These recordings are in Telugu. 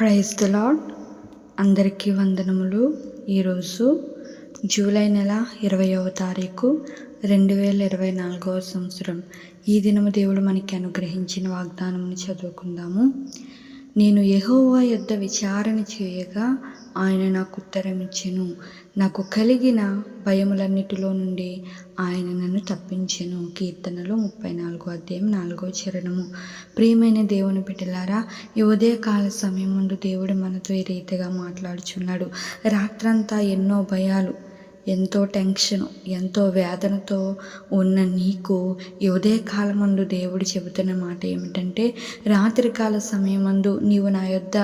ప్రైజ్ ద లాడ్ అందరికీ వందనములు. ఈరోజు జూలై నెల ఇరవయవ తారీఖు రెండు వేల ఇరవై నాలుగవ సంవత్సరం. ఈ దినము దేవుడు మనకి అనుగ్రహించిన వాగ్దానమును చదువుకుందాము. నేను యహోవా యొద్ద విచారణ చేయగా ఆయన నాకు ఉత్తరం ఇచ్చెను. నాకు కలిగిన భయములన్నిటిలో నుండి ఆయన నన్ను తప్పించెను. కీర్తనలు ముప్పై నాలుగో అధ్యాయం నాలుగో చరణము. ప్రియమైన దేవుని బిడ్డలారా ఈ ఉదయకాల సమయం ముందు దేవుడు మనతో ఈ రీతిగా మాట్లాడుచున్నాడు. రాత్రంతా ఎన్నో భయాలు ఎంతో టెన్షన్ ఎంతో వేదనతో ఉన్న నీకు ఈ ఉదయకాలమందు దేవుడు చెబుతున్న మాట ఏమిటంటే రాత్రికాల సమయమందు నీవు నా యొద్ద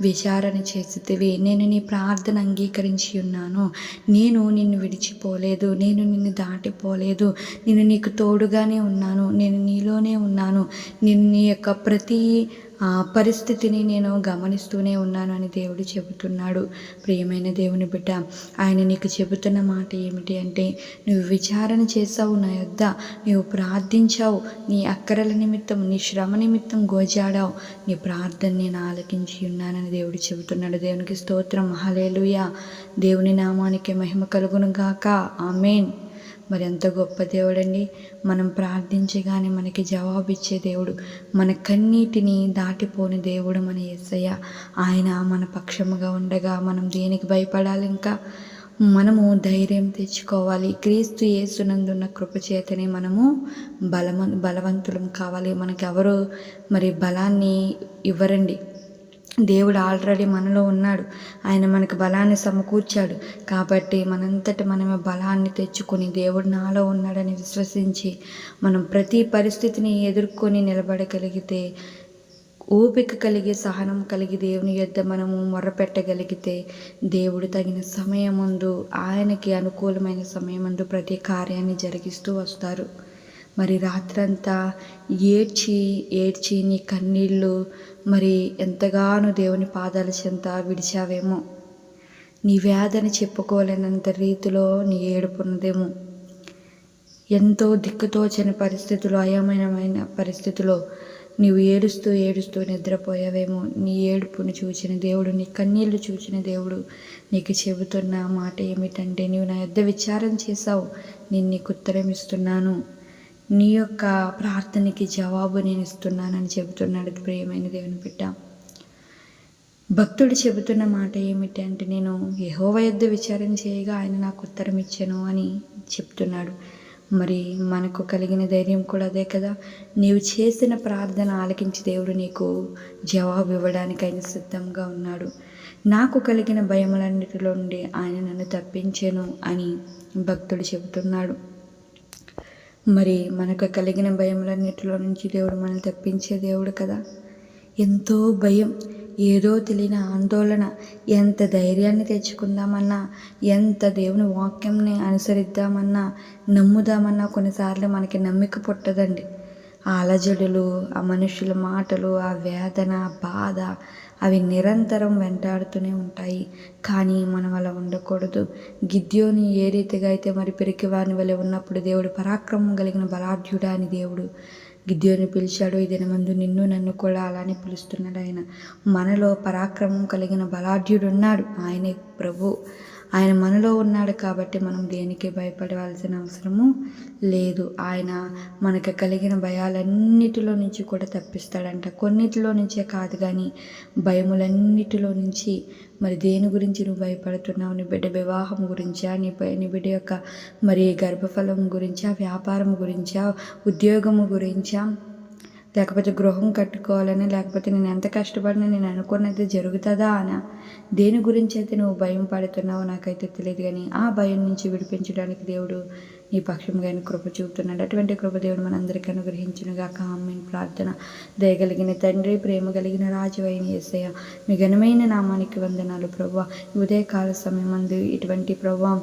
విచారణ చేసితివి. నేను నీ ప్రార్థన అంగీకరించి ఉన్నాను. నేను నిన్ను విడిచిపోలేదు. నేను నిన్ను దాటిపోలేదు. నేను నీకు తోడుగానే ఉన్నాను. నేను నీలోనే ఉన్నాను. నేను నీ యొక్క ప్రతి పరిస్థితిని నేను గమనిస్తూనే ఉన్నాను అని దేవుడు చెబుతున్నాడు. ప్రియమైన దేవుని బిడ్డ ఆయన నీకు చెబుతున్న మాట ఏమిటి అంటే నువ్వు విచారణ చేసావు నా యొద్ద నువ్వు ప్రార్థించావు నీ అక్కరల నిమిత్తం నీ శ్రమ నిమిత్తం గోజాడావు నీ ప్రార్థన నేను ఆలకించి ఉన్నానని దేవుడు చెబుతున్నాడు. దేవునికి స్తోత్రం. హలేలుయ దేవుని నామానికి మహిమ కలుగును గాక. ఆమెన్. మరి ఎంత గొప్ప దేవుడండి. మనం ప్రార్థించగానే మనకి జవాబిచ్చే దేవుడు మన కన్నీటిని దాటిపోని దేవుడు మన యేసయ్య. ఆయన మన పక్షముగా ఉండగా మనం దేనికి భయపడాలి ఇంకా? మనము ధైర్యం తెచ్చుకోవాలి. క్రీస్తు యేసునందున్న కృపచేతనే మనము బలమ బలవంతులం కావాలి. మనకి ఎవరు మరి బలాన్ని ఇవ్వరండి. దేవుడు ఆల్రెడీ మనలో ఉన్నాడు. ఆయన మనకు బలాన్ని సమకూర్చాడు. కాబట్టి మనంతటి మనమే బలాన్ని తెచ్చుకొని దేవుడు నాలో ఉన్నాడని విశ్వసించి మనం ప్రతి పరిస్థితిని ఎదుర్కొని నిలబడగలిగితే ఓపిక కలిగి సహనం కలిగి దేవుని యొద్ద మనము మొరపెట్టగలిగితే దేవుడు తగిన సమయమందు ఆయనకి అనుకూలమైన సమయమందు ప్రతి కార్యాన్ని జరిగిస్తూ వస్తారు. మరి రాత్రంతా ఏడ్చి ఏడ్చి నీ కన్నీళ్ళు మరి ఎంతగానో దేవుని పాదాల చెంత విడిచావేమో. నీ వేదని చెప్పుకోలేనంత రీతిలో నీ ఏడుపున్నదేమో. ఎంతో దిక్కుతోచని పరిస్థితులు అయమయమైన పరిస్థితిలో నీవు ఏడుస్తూ ఏడుస్తూ నిద్రపోయావేమో. నీ ఏడుపును చూచిన దేవుడు నీ కన్నీళ్ళు చూచిన దేవుడు నీకు చెబుతున్న మాట ఏమిటంటే నీవు నా యొద్ద విచారం చేశావు నేను నీకు ఉత్తరం ఇస్తున్నాను. నీ యొక్క ప్రార్థనకి జవాబు నేను ఇస్తున్నానని చెబుతున్నాడు ప్రియమైన దేవుని బిడ్డ. భక్తుడు చెబుతున్న మాట ఏమిటి అంటే నేను యహోవ యొద్ద విచారణ చేయగా ఆయన నాకు ఉత్తరం ఇచ్చాను అని చెప్తున్నాడు. మరి మనకు కలిగిన ధైర్యం కూడా అదే కదా. నీవు చేసిన ప్రార్థన ఆలకించి దేవుడు నీకు జవాబు ఇవ్వడానికి ఆయన సిద్ధంగా ఉన్నాడు. నాకు కలిగిన భయములన్నిటిలో నుండి ఆయన నన్ను తప్పించాను అని భక్తుడు చెబుతున్నాడు. మరి మనకు కలిగిన భయములన్నిటిలో నుంచి దేవుడు మనల్ని తప్పించే దేవుడు కదా. ఎంతో భయం ఏదో తెలియని ఆందోళన ఎంత ధైర్యాన్ని తెచ్చుకుందామన్నా ఎంత దేవుని వాక్యంని అనుసరిద్దామన్నా నమ్ముదామన్నా కొన్నిసార్లు మనకి నమ్మిక పుట్టదండి. ఆ అలజడులు ఆ మనుషుల మాటలు ఆ వేదన బాధ అవి నిరంతరం వెంటాడుతూనే ఉంటాయి. కానీ మనం అలా ఉండకూడదు. గిద్యోని ఏ రీతిగా అయితే మరి వాని వలె ఉన్నప్పుడు దేవుడు పరాక్రమం కలిగిన బలాఢ్యుడా అని దేవుడు గిద్యోని పిలిచాడు. ఈ దినమందు నిన్ను నన్ను కూడా అలానే పిలుస్తున్నాడు ఆయన. మనలో పరాక్రమం కలిగిన బలాఢ్యుడు ఉన్నాడు. ఆయనే ప్రభు. ఆయన మనలో ఉన్నాడు కాబట్టి మనం దేనికి భయపడవలసిన అవసరము లేదు. ఆయన మనకు కలిగిన భయాలన్నిటిలో నుంచి కూడా తప్పిస్తాడంట. కొన్నిటిలో నుంచే కాదు కానీ భయములన్నిటిలో నుంచి మరి దేని గురించి నువ్వు భయపడుతున్నావు? నీ బిడ్డ వివాహం గురించా? నీ నీ బిడ్డ యొక్క మరి గర్భఫలం గురించా? వ్యాపారం గురించా? ఉద్యోగము గురించా? లేకపోతే గృహం కట్టుకోవాలని లేకపోతే నేను ఎంత కష్టపడినా నేను అనుకున్నది జరుగుతుందా అన? దేని గురించి అయితే నువ్వు భయం పడుతున్నావో నాకైతే తెలియదు కానీ ఆ భయం నుంచి విడిపించడానికి దేవుడు నీ పక్షంగా కృప చూపుతున్నాడు. అటువంటి కృప దేవుడు మనందరికీ అనుగ్రహించినగా కామెన్ ప్రార్థన దయగలిగిన తండ్రి ప్రేమ కలిగిన రాజు అయిన ఏసయ్య మీ ఘనమైన నామానికి వందనాలు ప్రభా ఉదయకాల సమయం అందు ఇటువంటి ప్రభావం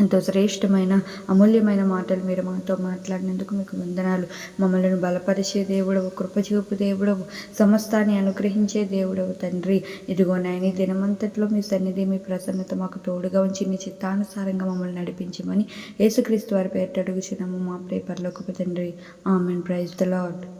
ఎంతో శ్రేష్టమైన అమూల్యమైన మాటలు మీరు మాతో మాట్లాడినందుకు మీకు వందనాలు. మమ్మల్ని బలపరిచే దేవుడవు కృపచూపు దేవుడవు సమస్తాన్ని అనుగ్రహించే దేవుడవు తండ్రి. ఇదిగో నాయని దినమంతట్లో మీ సన్నిధి మీ ప్రసన్నత మాకు తోడుగా ఉంచి మీ చిత్తానుసారంగా మమ్మల్ని నడిపించమని యేసుక్రీస్తు వారి పేరు అడుగుచున్నాము మా ప్రేపర్లోకి తండ్రి. ఆమెన్. Praise the lord